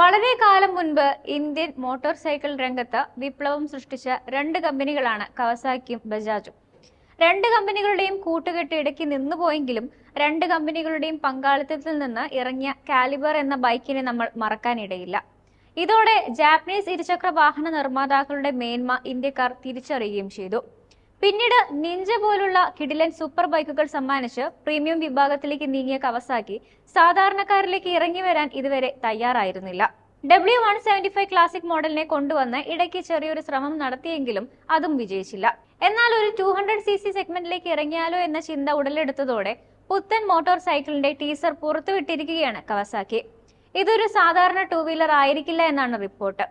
വളരെ കാലം മുൻപ് ഇന്ത്യൻ മോട്ടോർ സൈക്കിൾ രംഗത്ത് വിപ്ലവം സൃഷ്ടിച്ച രണ്ട് കമ്പനികളാണ് കവസാക്കിയും ബജാജും. രണ്ട് കമ്പനികളുടെയും കൂട്ടുകെട്ട് ഇടയ്ക്ക് നിന്നുപോയെങ്കിലും രണ്ട് കമ്പനികളുടെയും പങ്കാളിത്തത്തിൽ നിന്ന് ഇറങ്ങിയ കാലിബർ എന്ന ബൈക്കിനെ നമ്മൾ മറക്കാനിടയില്ല. ഇതോടെ ജാപ്പനീസ് ഇരുചക്ര വാഹന നിർമ്മാതാക്കളുടെ മേന്മ ഇന്ത്യക്കാർ തിരിച്ചറിയുകയും ചെയ്തു. പിന്നീട് നിഞ്ച പോലുള്ള കിടിലൻ സൂപ്പർ ബൈക്കുകൾ സമ്മാനിച്ച് പ്രീമിയം വിഭാഗത്തിലേക്ക് നീങ്ങിയ കവസാക്കി സാധാരണക്കാരിലേക്ക് ഇറങ്ങി വരാൻ ഇതുവരെ തയ്യാറായിരുന്നില്ല. W one seventy five classic മോഡലിനെ കൊണ്ടുവന്ന് ഇടയ്ക്ക് ചെറിയൊരു ശ്രമം നടത്തിയെങ്കിലും അതും വിജയിച്ചില്ല. എന്നാൽ ഒരു ടു ഹൺഡ്രഡ് സി സി സെഗ്മെന്റിലേക്ക് ഇറങ്ങിയാലോ എന്ന ചിന്ത ഉടലെടുത്തതോടെ പുത്തൻ മോട്ടോർ സൈക്കിളിന്റെ ടീസർ പുറത്തുവിട്ടിരിക്കുകയാണ് കവസാക്കി. ഇതൊരു സാധാരണ ടൂ വീലർ ആയിരിക്കില്ല എന്നാണ് റിപ്പോർട്ട്.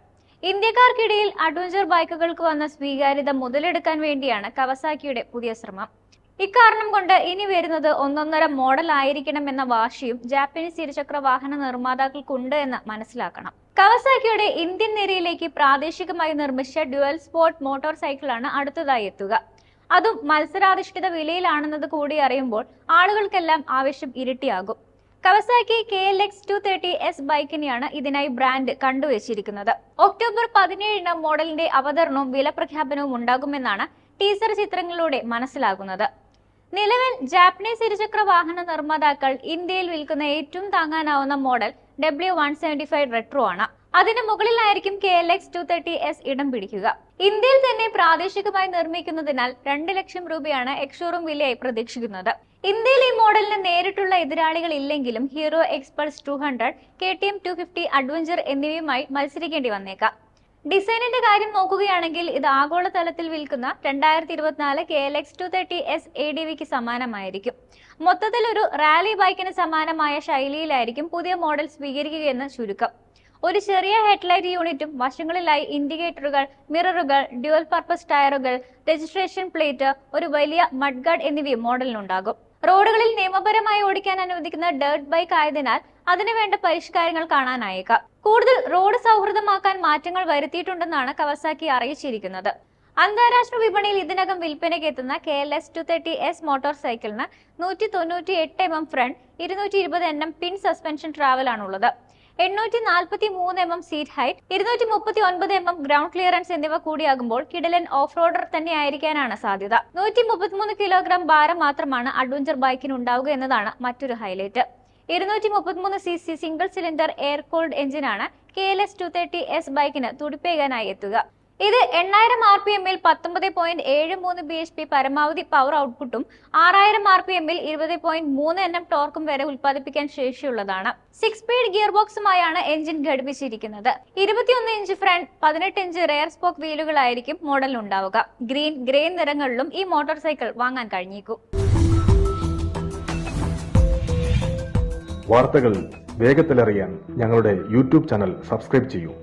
ഇന്ത്യക്കാർക്കിടയിൽ അഡ്വഞ്ചർ ബൈക്കുകൾക്ക് വന്ന സ്വീകാര്യത മുതലെടുക്കാൻ വേണ്ടിയാണ് കവസാക്കിയുടെ പുതിയ ശ്രമം. ഇക്കാരണം കൊണ്ട് ഇനി വരുന്നത് ഒന്നൊന്നര മോഡൽ ആയിരിക്കണം എന്ന വാശിയും ജാപ്പനീസ് ഇരുചക്ര വാഹന നിർമ്മാതാക്കൾക്കുണ്ട് എന്ന് മനസ്സിലാക്കണം. കവസാക്കിയുടെ ഇന്ത്യൻ നിരയിലേക്ക് പ്രാദേശികമായി നിർമ്മിച്ച ഡ്യുവൽ സ്പോർട്ട് മോട്ടോർ സൈക്കിളാണ് അടുത്തതായി എത്തുക. അതും മത്സരാധിഷ്ഠിത വിലയിലാണെന്നത് കൂടി അറിയുമ്പോൾ ആളുകൾക്കെല്ലാം ആവശ്യം ഇരട്ടിയാകും. Kawasaki K L X two thirty S ബൈക്കിനെയാണ് ഇതിനായി ബ്രാൻഡ് കണ്ടുവച്ചിരിക്കുന്നത്. ഒക്ടോബർ പതിനേഴിന് മോഡലിന്റെ അവതരണവും വില പ്രഖ്യാപനവും ഉണ്ടാകുമെന്നാണ് ടീസർ ചിത്രങ്ങളിലൂടെ മനസ്സിലാകുന്നത്. നിലവിൽ ജാപ്പനീസ് ഇരുചക്ര വാഹന നിർമ്മാതാക്കൾ ഇന്ത്യയിൽ വിൽക്കുന്ന ഏറ്റവും താങ്ങാനാവുന്ന model W one seventy five retro ആണ്. അതിന് മുകളിലായിരിക്കും K L X two thirty S ഇടം പിടിക്കുക. ഇന്ത്യയിൽ തന്നെ പ്രാദേശികമായി നിർമ്മിക്കുന്നതിനാൽ രണ്ട് ലക്ഷം രൂപയാണ് എക്സോറും വിലയായി പ്രതീക്ഷിക്കുന്നത്. ഇന്ത്യയിൽ ഈ മോഡലിന് നേരിട്ടുള്ള എതിരാളികൾ ഇല്ലെങ്കിലും Hero Xpulse two hundred K T M two fifty adventure എന്നിവയുമായി മത്സരിക്കേണ്ടി വന്നേക്കാം. ഡിസൈനിന്റെ കാര്യം നോക്കുകയാണെങ്കിൽ ഇത് ആഗോളതലത്തിൽ വിൽക്കുന്ന രണ്ടായിരത്തി ഇരുപത്തിനാല് K L X two thirty S A D വിക്ക് സമാനമായിരിക്കും. മൊത്തത്തിൽ ഒരു റാലി ബൈക്കിന് സമാനമായ ശൈലിയിലായിരിക്കും പുതിയ മോഡൽ സ്വീകരിക്കുകയെന്ന് ചുരുക്കം. ഒരു ചെറിയ ഹെഡ്ലൈറ്റ് യൂണിറ്റും വശങ്ങളിലായി ഇൻഡിക്കേറ്ററുകൾ മിററുകൾ ഡ്യുവൽ പർപ്പസ് ടയറുകൾ രജിസ്ട്രേഷൻ പ്ലേറ്റ് ഒരു വലിയ മഡ് ഗാർഡ് എന്നിവയും മോഡലിനുണ്ടാകും. റോഡുകളിൽ നിയമപരമായി ഓടിക്കാൻ അനുവദിക്കുന്ന ഡേർട്ട് ബൈക്ക് ആയതിനാൽ അതിനുവേണ്ട പരിഷ്കാരങ്ങൾ കാണാനായേക്കാം. കൂടുതൽ റോഡ് സൗഹൃദമാക്കാൻ മാറ്റങ്ങൾ വരുത്തിയിട്ടുണ്ടെന്നാണ് കവസാക്കി അറിയിച്ചിരിക്കുന്നത്. അന്താരാഷ്ട്ര വിപണിയിൽ ഇതിനകം വിൽപ്പനയ്ക്ക് എത്തുന്ന K L S two thirty S motor സൈക്കിളിന് നൂറ്റി തൊണ്ണൂറ്റി എട്ട് എം എം ഫ്രണ്ട് ഇരുന്നൂറ്റി ഇരുപത് എൻ എം പിൻ സസ്പെൻഷൻ ട്രാവലാണുള്ളത് എണ്ണൂറ്റി നാൽപ്പത്തി മൂന്ന് എം എം സീറ്റ് ഹൈറ്റ് ഇരുന്നൂറ്റി മുപ്പത്തി ഒൻപത് എം എം ഗ്രൗണ്ട് ക്ലിയറൻസ് എന്നിവ കൂടിയാകുമ്പോൾ കിടലൻ ഓഫ് റോഡർ തന്നെ ആയിരിക്കാനാണ് സാധ്യത. നൂറ്റി മുപ്പത്തിമൂന്ന് കിലോഗ്രാം ഭാരം മാത്രമാണ് അഡ്വഞ്ചർ ബൈക്കിന് ഉണ്ടാവുക എന്നതാണ് മറ്റൊരു ഹൈലൈറ്റ് ഇരുന്നൂറ്റി മുപ്പത്തിമൂന്ന് C C single cylinder air cooled എഞ്ചിനാണ് K L S two thirty S ബൈക്കിന് തുടിപ്പേകാനായി എത്തുക. ഇത് എണ്ണായിരം ആർ പി എമ്മിൽ പത്തൊമ്പത് പോയിന്റ് ഏഴ് മൂന്ന് ബി എച്ച് പി പരമാവധി പവർ ഔട്ട്പുട്ടും ആറായിരം ആർ പി എമ്മിൽ ഇരുപത് പോയിന്റ് മൂന്ന് എൻ എം ടോർക്കും വരെ ഉൽപ്പാദിപ്പിക്കാൻ ശേഷിയുള്ളതാണ്. സിക്സ് സ്പീഡ് ഗിയർ ബോക്സുമായാണ് എഞ്ചിൻ ഘടിപ്പിച്ചിരിക്കുന്നത്. ഇരുപത്തിയൊന്ന് ഇഞ്ച് ഫ്രണ്ട് പതിനെട്ട് ഇഞ്ച് റെയർ സ്പോക്ക് വീലുകളായിരിക്കും മോഡലിൽ ഉണ്ടാവുക. ഗ്രീൻ ഗ്രേ നിറങ്ങളിലും ഈ മോട്ടോർ സൈക്കിൾ വാങ്ങാൻ കഴിഞ്ഞേക്കും. വാർത്തകൾ വേഗത്തിലറിയാൻ ഞങ്ങളുടെ യൂട്യൂബ് ചാനൽ സബ്സ്ക്രൈബ് ചെയ്യൂ.